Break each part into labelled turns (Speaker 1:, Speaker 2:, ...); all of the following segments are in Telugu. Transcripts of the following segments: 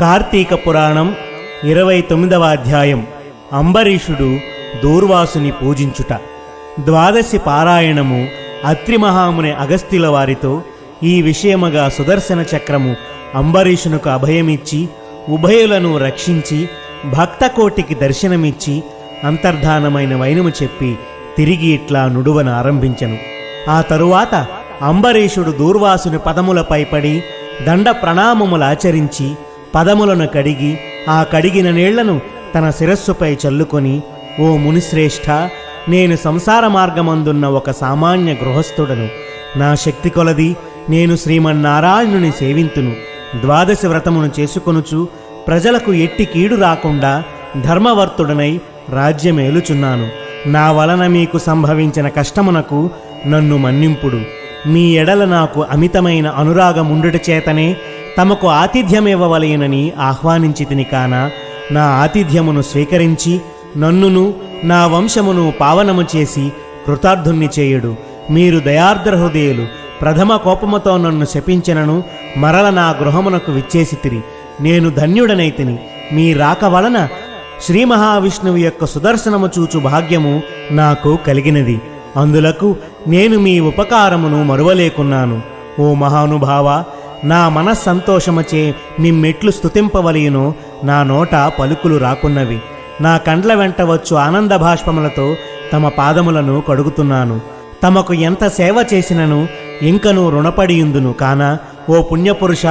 Speaker 1: కార్తీక పురాణం ఇరవై తొమ్మిదవ అధ్యాయం. అంబరీషుడు దూర్వాసుని పూజించుట. ద్వాదశి పారాయణము అత్రిమహాముని అగస్త్యుల వారితో ఈ విషయముగా సుదర్శన చక్రము అంబరీషునకు అభయమిచ్చి ఉభయులను రక్షించి భక్తకోటికి దర్శనమిచ్చి అంతర్ధానమైన వైనము చెప్పి తిరిగి ఇట్లా నుడువన ఆరంభించెను. ఆ తరువాత అంబరీషుడు దూర్వాసుని పదములపై పడి దండ ప్రణామములాచరించి పదములను కడిగి ఆ కడిగిన నీళ్ళను తన శిరస్సుపై చల్లుకొని ఓ మునిశ్రేష్ఠ నేను సంసార మార్గమందున్న ఒక సామాన్య గృహస్థుడను. నా శక్తి కొలది నేను శ్రీమన్నారాయణుని సేవింతును. ద్వాదశి వ్రతమును చేసుకొనుచు ప్రజలకు ఎట్టి కీడు రాకుండా ధర్మవర్తుడనై రాజ్యమేలుచున్నాను. నా వలన మీకు సంభవించిన కష్టమునకు నన్ను మన్నింపుడు. మీ ఎడల నాకు అమితమైన అనురాగముండుట చేతనే తమకు ఆతిథ్యమివ్వవలయనని ఆహ్వానించి తిని కాన నా ఆతిథ్యమును స్వీకరించి నన్నును నా వంశమును పావనము చేసి కృతార్థుణ్ణి చేయుడు. మీరు దయార్ద్ర హృదయులు ప్రథమ కోపముతో నన్ను శపించినను మరల నా గృహమునకు విచ్చేసితిరి నేను ధన్యుడనైతిని మీ రాక వలన శ్రీ మహావిష్ణువు యొక్క సుదర్శనము చూచు భాగ్యము నాకు కలిగినది. అందులకు నేను మీ ఉపకారమును మరువలేకున్నాను. ఓ మహానుభావ నా మనస్సంతోషమచే మిమ్మెట్లు స్థుతింపవలయును నా నోట పలుకులు రాకున్నవి. నా కండ్ల వెంట వచ్చు ఆనంద భాష్పములతో తమ పాదములను కడుగుతున్నాను. తమకు ఎంత సేవ చేసినను ఇంకను రుణపడియుందును కాన? ఓ పుణ్యపురుష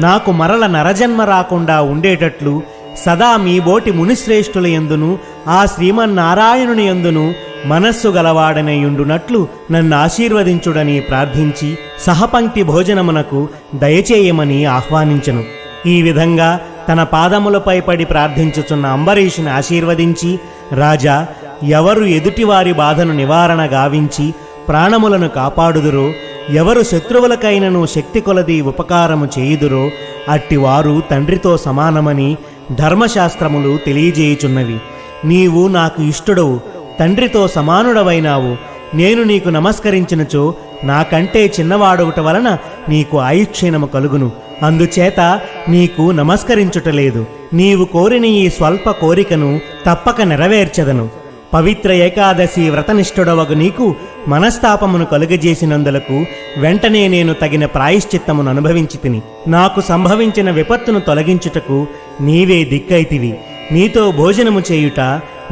Speaker 1: నాకు మరల నరజన్మ రాకుండా ఉండేటట్లు సదా మీ బోటి మునిశ్రేష్ఠుల ఎందును ఆ శ్రీమన్నారాయణుని ఎందును మనస్సు గలవాడనయుండునట్లు నన్ను ఆశీర్వదించుడని ప్రార్థించి సహపంక్తి భోజనమునకు దయచేయమని ఆహ్వానించను. ఈ విధంగా తన పాదములపై పడి ప్రార్థించుచున్న అంబరీషుని ఆశీర్వదించి రాజా ఎవరు ఎదుటివారి బాధను నివారణ గావించి ప్రాణములను కాపాడుదురో ఎవరు శత్రువులకైనను శక్తి కొలది ఉపకారము చేయుదురో అట్టివారు తండ్రితో సమానమని ధర్మశాస్త్రములు తెలియజేయుచున్నవి. నీవు నాకు ఇష్టడవు తండ్రితో సమానుడవైనావు. నేను నీకు నమస్కరించినచో నాకంటే చిన్నవాడొకట వలన నీకు ఆయుక్షీణము కలుగును. అందుచేత నీకు నమస్కరించుటలేదు నీవు కోరిన ఈ స్వల్ప కోరికను తప్పక నెరవేర్చదను. పవిత్ర ఏకాదశి వ్రతనిష్ఠుడవగు నీకు మనస్తాపమును కలుగజేసినందులకు వెంటనే నేను తగిన ప్రాయశ్చిత్తమును అనుభవించి తిని నాకు సంభవించిన విపత్తును తొలగించుటకు నీవే దిక్కైతివి. నీతో భోజనము చేయుట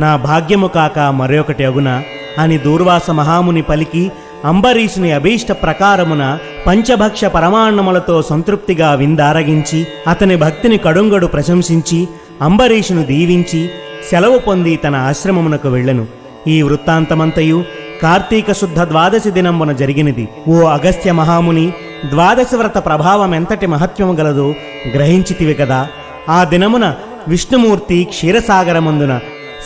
Speaker 1: నా భాగ్యము కాక మరొకటి అగున అని దూర్వాస మహాముని పలికి అంబరీషుని అభీష్ట ప్రకారమున పంచభక్ష పరమాన్నములతో సంతృప్తిగా విందారగించి అతని భక్తిని కడుంగడు ప్రశంసించి అంబరీషును దీవించి సెలవు పొంది తన ఆశ్రమమునకు వెళ్ళెను. ఈ వృత్తాంతమంతయు కార్తీక శుద్ధ ద్వాదశి దినంబున జరిగినది. ఓ అగస్త్య మహాముని ద్వాదశి వ్రత ప్రభావం ఎంతటి మహత్యము గలదో గ్రహించితివి కదా. ఆ దినమున విష్ణుమూర్తి క్షీరసాగరమందున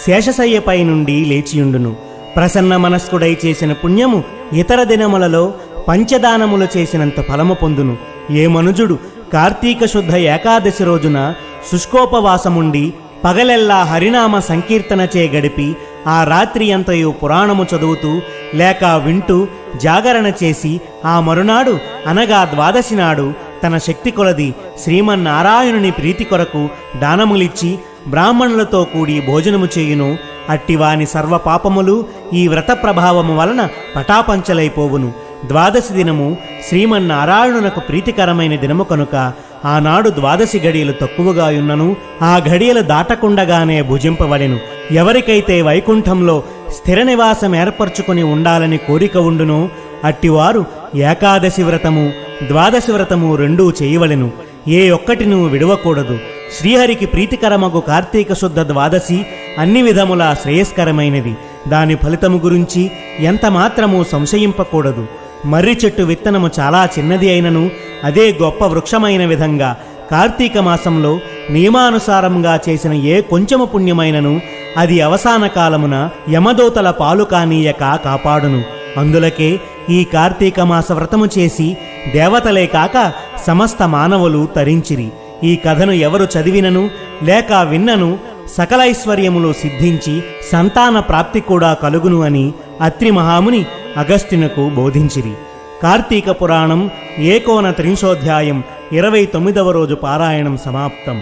Speaker 1: శేషశయ్యపై నుండి లేచియుండును. ప్రసన్న మనస్కుడై చేసిన పుణ్యము ఇతర దినములలో పంచదానములు చేసినంత ఫలము పొందును. ఏ మనుజుడు కార్తీక శుద్ధ ఏకాదశి రోజున శుష్కోపవాసముండి పగలెల్లా హరినామ సంకీర్తనచే గడిపి ఆ రాత్రి అంతయు పురాణము చదువుతూ లేక వింటూ జాగరణ చేసి ఆ మరునాడు అనగా ద్వాదశి నాడు తన శక్తి కొలది శ్రీమన్నారాయణుని ప్రీతి కొరకు దానములిచ్చి బ్రాహ్మణులతో కూడి భోజనము చేయును. అట్టివాని సర్వ పాపములు ఈ వ్రత ప్రభావము వలన పటాపంచలైపోవును. ద్వాదశి దినము శ్రీమన్నారాయణునకు ప్రీతికరమైన దినము కనుక ఆనాడు ద్వాదశి ఘడియలు తక్కువగా ఉన్నను ఆ ఘడియలు దాటకుండగానే భుజింపవలెను. ఎవరికైతే వైకుంఠంలో స్థిర నివాసం ఏర్పరచుకుని ఉండాలని కోరిక ఉండునో అట్టివారు ఏకాదశి వ్రతము ద్వాదశి వ్రతము రెండూ చేయవలెను. ఏ ఒక్కటిను విడవకూడదు. శ్రీహరికి ప్రీతికరమగు కార్తీక శుద్ధ ద్వాదశి అన్ని విధముల శ్రేయస్కరమైనది. దాని ఫలితము గురించి ఎంత మాత్రము సంశయింపకూడదు. మర్రి చెట్టు విత్తనము చాలా చిన్నది అయినను అదే గొప్ప వృక్షమైన విధంగా కార్తీక మాసంలో నియమానుసారంగా చేసిన ఏ కొంచెము పుణ్యమైనను అది అవసాన కాలమున యమదూతల పాలు కానీయక కాపాడును. అందులకే ఈ కార్తీక మాస వ్రతము చేసి దేవతలే కాక సమస్త మానవులు తరించిరి. ఈ కథను ఎవరు చదివినను లేక విన్నను సకలైశ్వర్యములు సిద్ధించి సంతాన ప్రాప్తి కూడా కలుగును అని అత్రి మహాముని అగస్త్యునకు బోధించిరి. కార్తీక పురాణం ఏకోన త్రింశోధ్యాయం ఇరవై తొమ్మిదవ రోజు పారాయణం సమాప్తం.